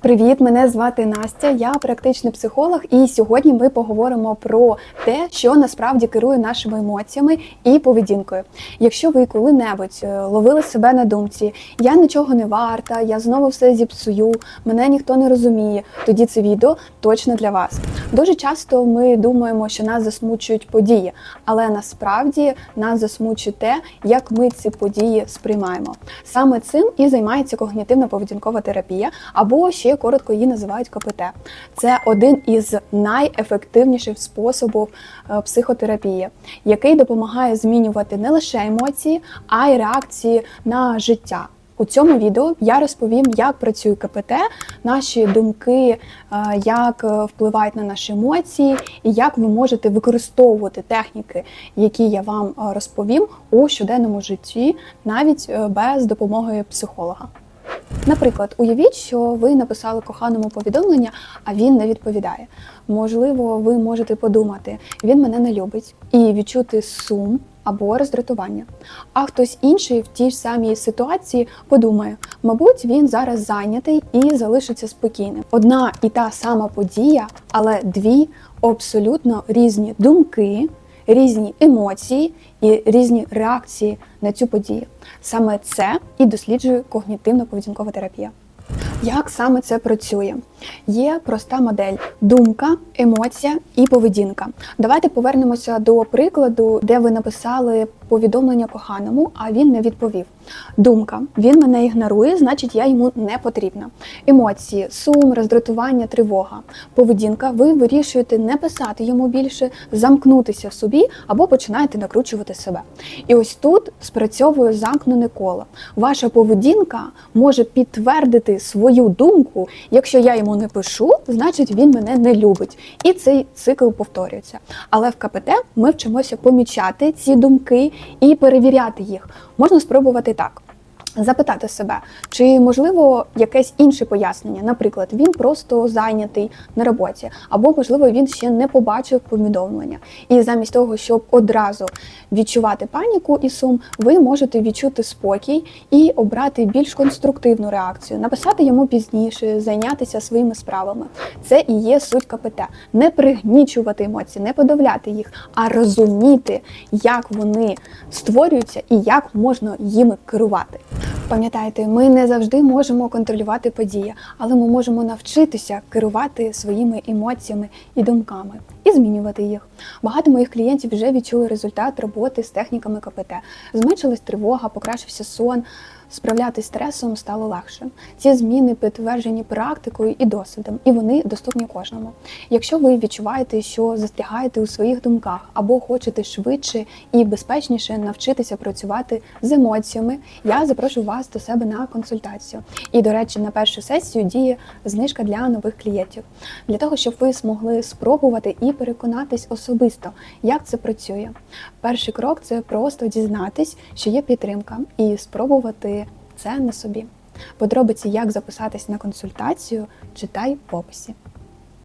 Привіт, мене звати Настя, я практичний психолог, і сьогодні ми поговоримо про те, що насправді керує нашими емоціями і поведінкою. Якщо ви коли-небудь е, ловили себе на думці, я нічого не варта, я знову все зіпсую, мене ніхто не розуміє, тоді це відео точно для вас. Дуже часто ми думаємо, що нас засмучують події, але насправді нас засмучує те, як ми ці події сприймаємо. Саме цим і займається когнітивно-поведінкова терапія, або ще коротко її називають КПТ. Це один із найефективніших способів е, психотерапії, який допомагає змінювати не лише емоції, а й реакції на життя. У цьому відео я розповім, як працює КПТ, наші думки, е, як е, впливають на наші емоції, і як ви можете використовувати техніки, які я вам е, розповім у щоденному житті, навіть без допомоги психолога. Наприклад, уявіть, що ви написали коханому повідомлення, а він не відповідає. Можливо, ви можете подумати, він мене не любить, і відчути сум або роздратування. А хтось інший в тій ж самій ситуації подумає, мабуть, він зараз зайнятий і залишиться спокійним. Одна і та сама подія, але дві абсолютно різні думки, різні емоції і різні реакції на цю подію. Саме це і досліджує когнітивно-поведінкова терапія. Як саме це працює? Є проста модель: думка, емоція і поведінка. Давайте повернемося до прикладу, де ви написали повідомлення коханому, а він не відповів. Думка: він мене ігнорує, значить я йому не потрібна. Емоції, сум, роздратування, тривога. Поведінка, ви вирішуєте не писати йому більше, замкнутися в собі або починаєте накручувати себе. І ось тут спрацьовує замкнене коло. Ваша поведінка може підтвердити свою думку, якщо я йому не пишу, значить він мене не любить. І цей цикл повторюється. Але в КПТ ми вчимося помічати ці думки і перевіряти їх. Можна спробувати так. Запитати себе, чи можливо якесь інше пояснення, наприклад, він просто зайнятий на роботі, або можливо він ще не побачив повідомлення. І замість того, щоб одразу відчувати паніку і сум, ви можете відчути спокій і обрати більш конструктивну реакцію, написати йому пізніше, зайнятися своїми справами. Це і є суть КПТ. Не пригнічувати емоції, не подавляти їх, а розуміти, як вони створюються і як можна їми керувати. Пам'ятайте, ми не завжди можемо контролювати події, але ми можемо навчитися керувати своїми емоціями і думками і змінювати їх. Багато моїх клієнтів вже відчули результат роботи з техніками КПТ. Зменшилась тривога, покращився сон. Справлятись з стресом стало легше. Ці зміни підтверджені практикою і досвідом, і вони доступні кожному. Якщо ви відчуваєте, що застрягаєте у своїх думках або хочете швидше і безпечніше навчитися працювати з емоціями, я запрошую вас до себе на консультацію. І, до речі, на першу сесію діє знижка для нових клієнтів, для того, щоб ви змогли спробувати і переконатись особисто, як це працює. Перший крок це просто дізнатись, що є підтримка, і спробувати це на собі. Подробиці, як записатись на консультацію, читай в описі.